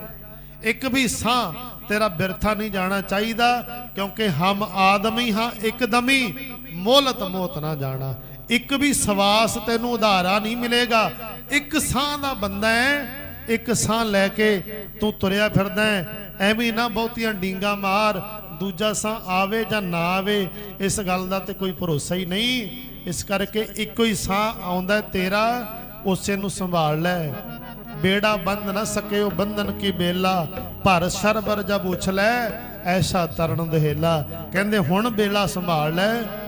ਇੱਕ ਵੀ ਸਾਹ ਤੇਰਾ ਬਿਰਥਾ ਨਹੀਂ ਜਾਣਾ ਚਾਹੀਦਾ, ਕਿਉਂਕਿ ਹਮ ਆਦਮੀ ਹਾਂ, ਇੱਕਦਮੀ ਮੋਲਤ ਮੋਤ ਨਾ ਜਾਣਾ। ਇੱਕ ਵੀ ਸਵਾਸ ਤੈਨੂੰ ਉਧਾਰਾ ਨਹੀਂ ਮਿਲੇਗਾ। ਇੱਕ ਸਾਹ ਦਾ ਬੰਦਾ ਹੈ, ਇੱਕ ਸਾਹ ਲੈ ਕੇ ਤੂੰ ਤੁਰਿਆ ਫਿਰਦਾ ਹੈ। ਐਵੇਂ ਨਾ ਬਹੁਤੀਆਂ ਡੀਂਗਾ ਮਾਰ, ਦੂਜਾ ਸਾਹ ਆਵੇ ਜਾਂ ਨਾ ਆਵੇ, ਇਸ ਗੱਲ ਦਾ ਤੇ ਕੋਈ ਭਰੋਸਾ ਹੀ ਨਹੀਂ। ਇਸ ਕਰਕੇ ਇੱਕੋ ਹੀ ਸਾਹ ਆਉਂਦਾ ਤੇਰਾ ਉਸੇ ਨੂੰ ਸੰਭਾਲ ਲੈ। ਬੇੜਾ ਬੰਦ ਨਾ ਸਕੇ ਉਹ ਬੰਧਨ ਕੀ ਬੇਲਾ। ਭਰ ਸਰਬਰ ਜਬ ਉਛਲੈ ਐਸਾ ਤਰਨ ਦਹੇਲਾ। ਕਹਿੰਦੇ ਹੁਣ ਬੇਲਾ ਸੰਭਾਲ ਲੈ।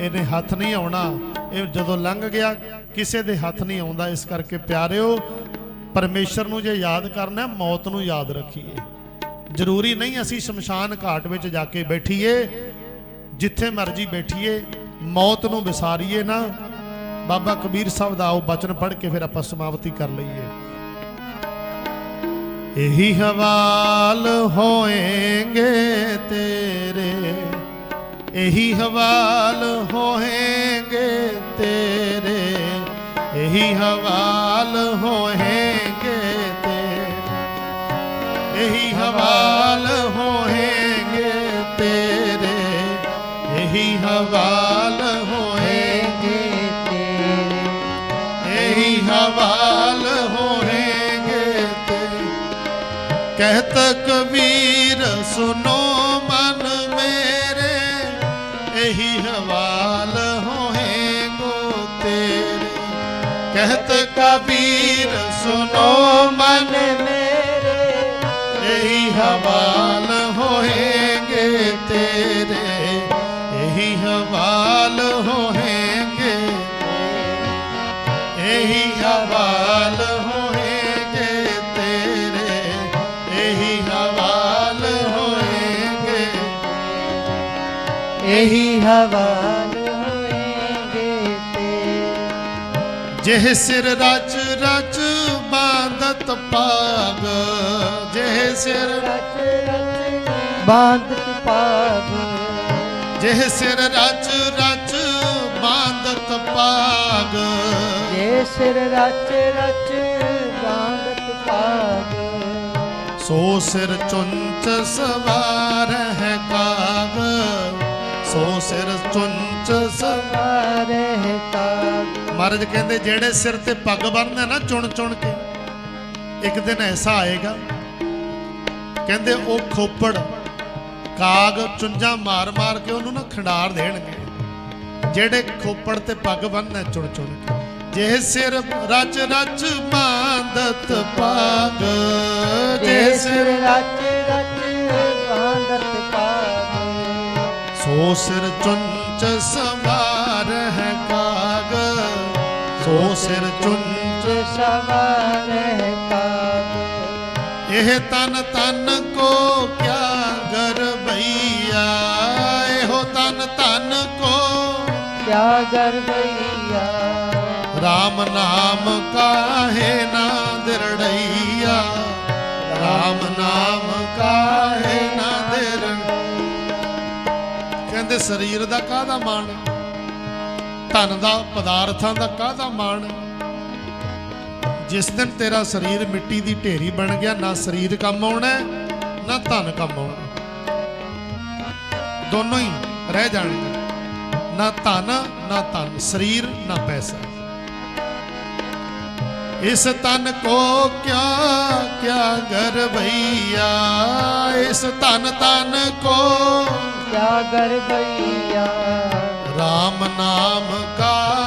ਇਹਨੇ ਹੱਥ ਨਹੀਂ ਆਉਣਾ। ਇਹ ਜਦੋਂ ਲੰਘ ਗਿਆ, ਕਿਸੇ ਦੇ ਹੱਥ ਨਹੀਂ ਆਉਂਦਾ। ਇਸ ਕਰਕੇ ਪਿਆਰਿਓ, ਪਰਮੇਸ਼ਰ ਨੂੰ ਜੇ ਯਾਦ ਕਰਨਾ, ਮੌਤ ਨੂੰ ਯਾਦ ਰੱਖੀਏ। ਜ਼ਰੂਰੀ ਨਹੀਂ ਅਸੀਂ ਸ਼ਮਸ਼ਾਨ ਘਾਟ ਵਿੱਚ ਜਾ ਕੇ ਬੈਠੀਏ। ਜਿੱਥੇ ਮਰਜ਼ੀ ਬੈਠੀਏ, ਮੌਤ ਨੂੰ ਵਿਸਾਰੀਏ ਨਾ। ਬਾਬਾ ਕਬੀਰ ਸਾਹਿਬ ਦਾ ਉਹ ਬਚਨ ਪੜ੍ਹ ਕੇ ਫਿਰ ਆਪਾਂ ਸਮਾਪਤੀ ਕਰ ਲਈਏ। ਇਹੀ ਹਵਾਲ ਹੋਏਗੇ ਤੇਰੇ। ਇਹੀ ਹਵਾਲ ਹੋਏਗੇ ਤੇਰੇ ਇਹੀ ਹਵਾਲ ਹੋਏਗੇ ਤੇਰੇ। ਇਹੀ ਹਵਾਲ ਹੋਏਗੇ ਤੇਰੇ ਇਹੀ ਹਵਾਲ ਕਬੀਰ ਸੁਨੋ ਮਨ ਮੇਰੇ ਇਹੀ ਹਵਾਲ ਹੋਏਗੇ ਤੇਰੇ ਇਹੀ ਹਵਾਲ ਹੋਏਗੇ ਇਹੀ ਹਵਾਲ ਹੋਏਗੇ ਤੇਰੇ ਇਹੀ ਹਵਾਲ ਹੋਏਗੇ ਇਹੀ ਹਵਾਲ ਜਿਹ ਸਿਰ ਰਚ ਰਚ ਬਾਂਦਤ ਪਾਗ ਜਿਹ ਸਿਰ ਰਚ ਰਚ ਬਾਂਧਤ ਪਾਗ ਜਿਹ ਸਿਰ ਰਚ ਰਚ ਬਾਂਦਤ ਪਾਗ ਜੇ ਸਿਰ ਰਚ ਰਚ ਬਾਂਧਤ ਪਾਗ ਸੋ ਸਿਰ ਚੁੰਚ ਸਵਾਰ ਹੈ ਕਾਗ ਸੋ ਸਿਰ ਚੁੰਚ ਸਵਾਰ ਸਵਾਰੇ ਕਾਗ। ਮਹਾਰਾਜ ਕਹਿੰਦੇ ਜਿਹੜੇ ਸਿਰ ਤੇ ਪੱਗ ਬੰਨ੍ਹਦੇ ਨਾ ਚੁਣ ਚੁਣ ਕੇ ਇੱਕ ਦਿਨ ਐਸਾ ਆਏਗਾ ਕਹਿੰਦੇ ਉਹ ਖੋਪੜ ਕਾਗ ਚੁੰਝਾਂ ਮਾਰ ਮਾਰ ਕੇ ਉਹਨੂੰ ਨਾ ਖੰਡਾਰ ਦੇਣਗੇ। ਜਿਹੜੇ ਖੋਪੜ ਤੇ ਪੱਗ ਬੰਨ੍ਹਦੇ ਚੁਣ ਚੁਣ ਕੇ। ਜੇ ਸਿਰ ਰਚ ਰਚ ਬਾਂਦਤ ਪਾਗ ਜੇ ਸਿਰ ਰਚ ਰਚ ਬਾਂਧਤ ਪਾਗ ਸੋ ਸਿਰ ਚੁੰਚ ਸਵਾਰ ਸਵਾਰੇ ਇਹ ਤਨ ਤਨ ਕੋ ਕਿਆ ਗਰਬਈਆ ਇਹੋ ਤਨ ਤਨ ਕੋ ਕਿਆ ਗਰਬਈਆ RAM ਨਾਮ ਕਾਹੇ ਨਾ ਦਿਰੜਈਆ? RAM ਨਾਮ ਕਾਹੇ ਨਾ ਦਿਰੜ ਕਹਿੰਦੇ ਸਰੀਰ ਦਾ ਕਾਹਦਾ ਮਾਣ? ਧਨ ਦਾ ਪਦਾਰਥਾਂ ਦਾ ਕਾਹਦਾ ਮਾਣ? ਜਿਸ ਦਿਨ ਤੇਰਾ ਸਰੀਰ ਮਿੱਟੀ ਦੀ ਢੇਰੀ ਬਣ ਗਿਆ ਨਾ ਸਰੀਰ ਕੰਮ ਆਉਣਾ ਨਾ ਧਨ ਕੰਮ ਆਉਣਾ। ਦੋਨੋਂ ਹੀ ਰਹਿ ਜਾਣਗੇ। ਨਾ ਧਨ ਨਾ ਧਨ ਸਰੀਰ ਨਾ ਪੈਸਾ। ਇਸ ਤਨ ਕੋ ਕਿਆ ਕਿਆ ਘਰ ਭਈਆ ਇਸ ਤਨ ਤਨ ਕੋ ਕਿਆ ਘਰ ਭਈਆ RAM ਨਾਮ ਕਾ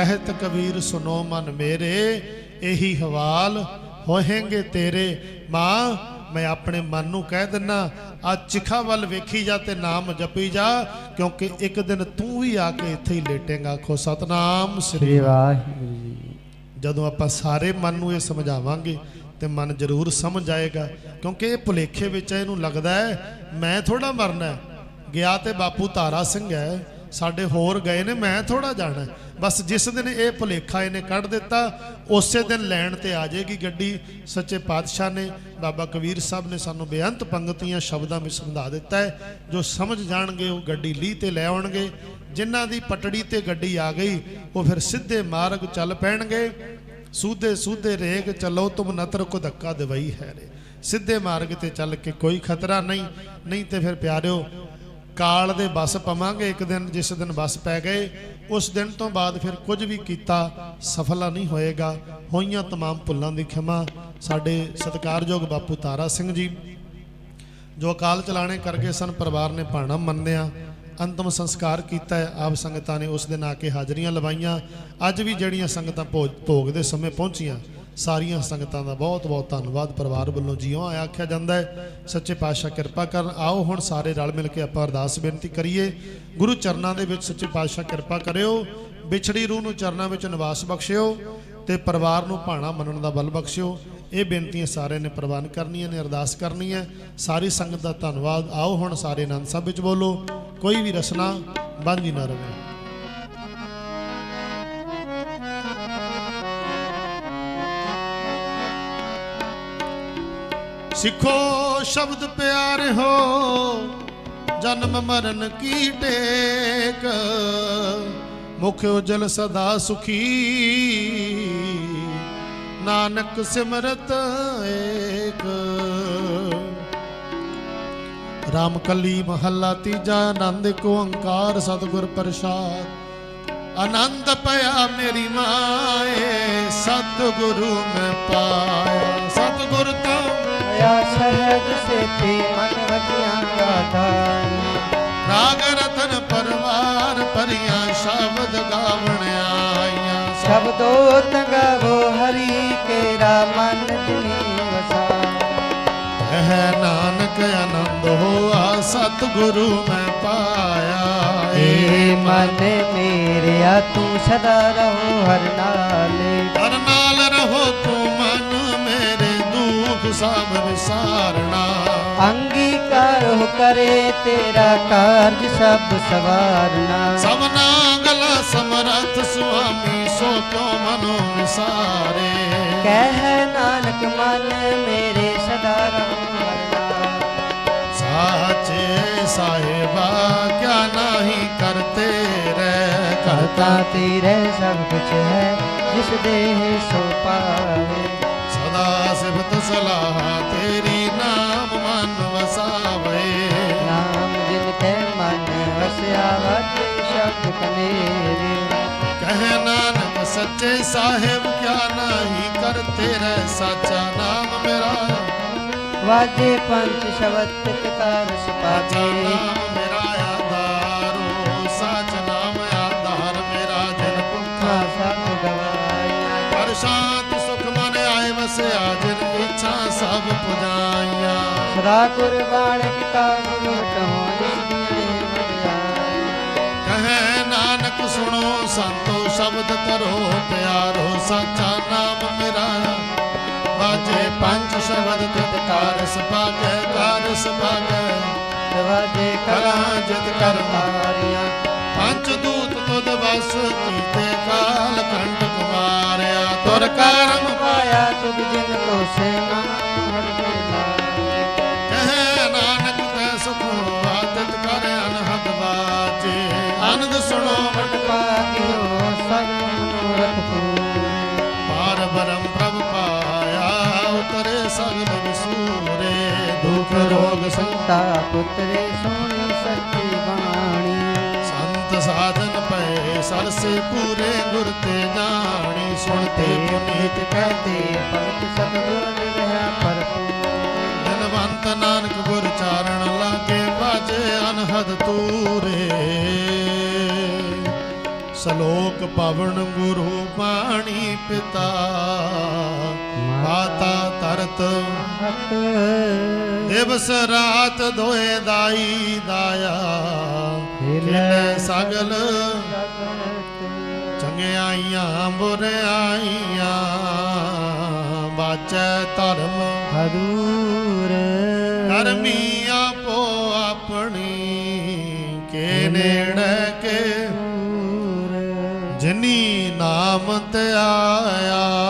ਕਹਿਤ ਕਬੀਰ ਸੁਨੋ ਮਨ ਮੇਰੇ ਇਹੀ ਹਵਾਲ ਹੋਹੇਂਗੇ ਤੇਰੇ। ਮਾਂ ਮੈਂ ਆਪਣੇ ਮਨ ਨੂੰ ਕਹਿ ਦਿੰਨਾ ਆ ਚਿਖਾ ਵੱਲ ਵੇਖੀ ਜਾ ਤੇ ਨਾਮ ਜਪੀ ਜਾ ਕਿਉਂਕਿ ਇੱਕ ਦਿਨ ਤੂੰ ਵੀ ਆ ਕੇ ਇੱਥੇ ਹੀ ਲੇਟੇਂਗਾ। ਖੋ ਸਤਨਾਮ ਸ੍ਰੀ ਵਾਹਿਗੁਰੂ ਜੀ। ਜਦੋਂ ਆਪਾਂ ਸਾਰੇ ਮਨ ਨੂੰ ਇਹ ਸਮਝਾਵਾਂਗੇ ਤੇ ਮਨ ਜ਼ਰੂਰ ਸਮਝ ਆਏਗਾ ਕਿਉਂਕਿ ਇਹ ਭੁਲੇਖੇ ਵਿੱਚ ਇਹਨੂੰ ਲੱਗਦਾ ਹੈ ਮੈਂ ਥੋੜਾ ਮਰਨਾ ਗਿਆ ਤੇ ਬਾਪੂ ਤਾਰਾ ਸਿੰਘ ਹੈ ਸਾਡੇ ਹੋਰ ਗਏ ਨੇ, ਮੈਂ ਥੋੜਾ ਜਾਣਾ। ਬਸ ਜਿਸ ਦਿਨ ਇਹ ਭੁਲੇਖਾ ਇਹਨੇ ਕੱਢ ਦਿੱਤਾ, ਉਸੇ ਦਿਨ ਲੈਣ ਤੇ ਆ ਜਾਏਗੀ ਗੱਡੀ। ਸੱਚੇ ਪਾਤਸ਼ਾਹ ਨੇ, ਬਾਬਾ ਕਬੀਰ ਸਾਹਿਬ ਨੇ ਸਾਨੂੰ ਬੇਅੰਤ ਪੰਗਤੀਆਂ ਸ਼ਬਦਾਂ ਵਿੱਚ ਸਮਝਾ ਦਿੱਤਾ ਹੈ। ਜੋ ਸਮਝ ਜਾਣਗੇ, ਉਹ ਗੱਡੀ ਲੀਹ ਤੇ ਲੈ ਆਉਣਗੇ। ਜਿਨ੍ਹਾਂ ਦੀ ਪਟੜੀ ਤੇ ਗੱਡੀ ਆ ਗਈ, ਉਹ ਫਿਰ ਸਿੱਧੇ ਮਾਰਗ ਚੱਲ ਪੈਣਗੇ। ਸੂਧੇ ਸੂਧੇ ਰੇਗ ਚੱਲੋ, ਤੁਮ ਨਤਰ ਕੋ ਧੱਕਾ ਦਵਾਈ ਹੈ ਰੇ। ਸਿੱਧੇ ਮਾਰਗ ਤੇ ਚੱਲ ਕੇ ਕੋਈ ਖਤਰਾ ਨਹੀਂ। ਨਹੀਂ ਤੇ ਫਿਰ ਪਿਆਰਿਓ ਕਾਲ ਦੇ ਬਸ ਪਵਾਂਗੇ ਇੱਕ ਦਿਨ ਜਿਸ ਦਿਨ ਬਸ ਪੈ ਗਏ ਉਸ ਦਿਨ ਤੋਂ ਬਾਅਦ ਫਿਰ ਕੁਝ ਵੀ ਕੀਤਾ ਸਫਲਾ ਨਹੀਂ ਹੋਏਗਾ ਹੋਈਆਂ तमाम ਭੁੱਲਾਂ ਦੀ ਖਿਮਾ ਸਾਡੇ ਸਤਿਕਾਰਯੋਗ ਬਾਪੂ ਤਾਰਾ ਸਿੰਘ ਜੀ ਜੋ ਅਕਾਲ ਚਲਾਣੇ ਕਰ ਗਏ ਸਨ ਪਰਿਵਾਰ ਨੇ ਭਾਣਾ ਮੰਨਿਆ ਅੰਤਮ ਸੰਸਕਾਰ ਕੀਤਾ ਹੈ ਆਪ ਸੰਗਤਾਂ ਨੇ ਉਸ ਦਿਨ ਆ ਕੇ ਹਾਜ਼ਰੀਆਂ ਲਵਾਈਆਂ ਅੱਜ ਵੀ ਜਿਹੜੀਆਂ ਸੰਗਤਾਂ ਭੋਜ- ਭੋਗ ਦੇ ਸਮੇਂ ਪਹੁੰਚੀਆਂ ਸਾਰੀਆਂ ਸੰਗਤਾਂ ਦਾ ਬਹੁਤ ਬਹੁਤ ਧੰਨਵਾਦ। ਪਰਿਵਾਰ ਵੱਲੋਂ ਜਿਉਂ ਆਇਆ ਆਖਿਆ ਜਾਂਦਾ ਹੈ, ਸੱਚੇ ਪਾਤਸ਼ਾਹ ਕਿਰਪਾ ਕਰਨ। ਆਓ ਹੁਣ ਸਾਰੇ ਰਲ ਮਿਲ ਕੇ ਆਪਾਂ ਅਰਦਾਸ ਬੇਨਤੀ ਕਰੀਏ। ਗੁਰੂ ਚਰਨਾਂ ਦੇ ਵਿੱਚ ਸੱਚੇ ਪਾਤਸ਼ਾਹ ਕਿਰਪਾ ਕਰਿਓ। ਵਿਛੜੀ ਰੂਹ ਨੂੰ ਚਰਨਾਂ ਵਿੱਚ ਨਿਵਾਸ ਬਖਸ਼ਿਓ ਤੇ ਪਰਿਵਾਰ ਨੂੰ ਭਾਣਾ ਮੰਨਣ ਦਾ ਬਲ ਬਖਸ਼ਿਓ। ਇਹ ਬੇਨਤੀਆਂ ਸਾਰਿਆਂ ਨੇ ਪ੍ਰਵਾਨ ਕਰਨੀਆਂ ਨੇ, ਅਰਦਾਸ ਕਰਨੀ ਹੈ ਸਾਰੀ ਸੰਗਤ ਦਾ ਧੰਨਵਾਦ। ਆਓ ਹੁਣ ਸਾਰੇ ਆਨੰਦ ਸਾਹਿਬ ਵਿੱਚ ਬੋਲੋ। ਕੋਈ ਵੀ ਰਸਨਾ ਬੰਦ ਨਾ ਰਵੇ। ਸਿੱਖੋ ਸ਼ਬਦ ਪਿਆਰ ਹੋ, ਜਨਮ ਮਰਨ ਕੀ ਟੇਕ। ਮੁਖ ਉਜਲ ਸਦਾ ਸੁਖੀ। ਨਾਨਕ ਸਿਮਰਤ ਏਕ। ਰਾਮ ਕਲੀ ਮਹੱਲਾ ਤੀਜਾ, ਆਨੰਦ ਇੱਕ ਓੰਕਾਰ, ਸਤਿਗੁਰ ਪ੍ਰਸਾਦ। ਆਨੰਦ ਪਿਆ ਮੇਰੀ ਮਾਏ, ਸਤਿਗੁਰੂ ਮੈਂ ਪਾਇਆ। ਆਇਆ ਸਰਜ ਸੇਤੀ ਮਨ ਵਜਿਆ ਗਾਤਾ ਰਾਗ ਰਤਨ ਪਰਵਾਰ ਪਰਿਆ ਸ਼ਬਦ ਗਾਵਣ ਆਇਆ ਸ਼ਬਦੋ ਤੰਗਾਵੋ ਹਰੀ ਕੇਰਾ ਮਨ ਤੁਨੀ ਵਸਾ ਹੈ ਨਾਨਕ ਆਨੰਦ ਹੋਆ ਸਤਿਗੁਰੂ ਮੈਂ ਪਾਇਆ ਏ ਮਨ। ਮੇਰਿਆ ਤੂੰ ਸਦਾ ਰਹੋ ਹਰ ਨਾਲੇ। ਹਰ ਨਾਲ ਰਹੋ ਤੂੰ ਸਭ ਵਿਸਾਰਣਾ ਅੰਗੀਕਾਰ ਹੋ ਕਰੇ ਤੇਰਾ ਕਾਰਜ ਸਭ ਸਵਾਰਨਾ। ਸਭਨਾ ਗਲਾ ਸਮਰਥ ਸੁਆਮੀ ਸੋ ਕਿਉ ਮਨੋ ਵਿਸਾਰੇ। ਕਹਿ ਨਾਨਕ ਮਨ ਮੇਰੇ ਸਦਾ ਰਹੋ ਹਰ ਨਾਲੇ ਸਾਚੇ ਸਾਹਿਬਾ ਕਿਆ ਨਹੀਂ ਕਰਤੇ ਰਹਿ ਕਰਤਾ। ਕਰਤਾ ਤੇਰੇ ਸਭ ਕੁਛ ਹੈ ਜਿਸ ਦੇਹ ਸੋ ਪਾਵੇ। ਸਦਾ ਸਿਫਤ ਸਲਾਹ ਤੇਰੀ ਨਾਮ ਮਨ ਵਸਾਵੇ। ਨਾਮ ਜਿਨ ਕੇ ਮਨ ਵਸਿਆ ਵਾਜੇ ਸ਼ਬਦ ਕਨੇਰੇ। ਕਹਿ ਨਾਨਕ ਸੱਚੇ ਸਾਹਿਬ ਕਿਆ ਨਹੀਂ ਕਰਤੇ ਰਹਿ ਸਾਚਾ ਨਾਮ ਮੇਰਾ। ਵਾਜੇ ਪੰਜ ਸ਼ਬਦ ਤਿਕਾਰ ਸਾਚਾ ਸੁਪਾਵੇ ਸਦਾ ਕੁਰਬਾਨ ਕੀਤਾ ਗੁਰੂ ਵਡਿਆਈਆਂ ਕਹੇ ਨਾਨਕ ਸੁਣੋ ਸੰਤੋ ਸ਼ਬਦ ਕਰੋ ਪਿਆਰੋ ਸਾਚਾ ਨਾਮ ਮੇਰਾ। ਵਾਜੇ ਪੰਜ ਸ਼ਬਦ ਤਿਤ ਕਾਰ ਸੁਭਾਗੈ ਕਾਰ ਸੁਭਾਗੈ ਵਾਜੇ ਕਲਾ ਜਿਤ ਕਰ ਮਾਰੀਆਂ। ਪੰਜ ਦੂਤ ਤੁਧ ਵਸ ਕੀਤੇ ਕਾਲ ਕੰਡ ਕੁਮਾਰਿਆ। ਤੁਰ ਕਰਮ ਪਾਇਆ ਤੁਧ ਜਿਨ ਕੋ ਸੇ ਸੰਤਾ ਸੰਤਾ ਪੁੱਤਰੇ ਸੋਹਣੀ ਸੱਚੀ ਬਾਣੀ। ਸੰਤ ਸਾਧਨ ਪਏ ਸਰਸੇ ਪੂਰੇ ਗੁਰ ਤੇ ਜਾਣੀ ਸੁਣਤੇ ਪੁਨੀਤ ਕਹਤੇ ਭਗਤ ਸਤਿਗੁਰ ਵਿਰਹਾ ਭਰਪੂਰ ਜਨਵੰਤ ਨਾਨਕ ਗੁਰ ਚਾਰਣ ਲਾਗੇ ਬਾਜੇ ਅਨਹਦ ਤੂਰੇ। ਸ਼ਲੋਕ ਪਵਨ ਗੁਰੂ ਬਾਣੀ ਪਿਤਾ। ਮਾਤਾ ਤਰਤ ਦਿਵਸ ਰਾਤ ਦੋਏ ਦਾਈ ਦਾਇਆ। ਖਿਲੇ ਸਗਲ। ਚੰਗਿਆਈਆਂ ਬੁਰਿਆਈਆਂ ਬਾਚੈ ਧਰਮ। ਹਦੂਰ। ਕਰਮੀ ਆਪੋ ਆਪਣੀ ਕੇ ਨੇੜੇ ਕੇ। ਜਿਨੀ ਨਾਮ ਤੇ ਆਇਆ।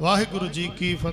ਵਾਹਿਗੁਰੂ ਜੀ ਕੀ ਫਤਿਹ।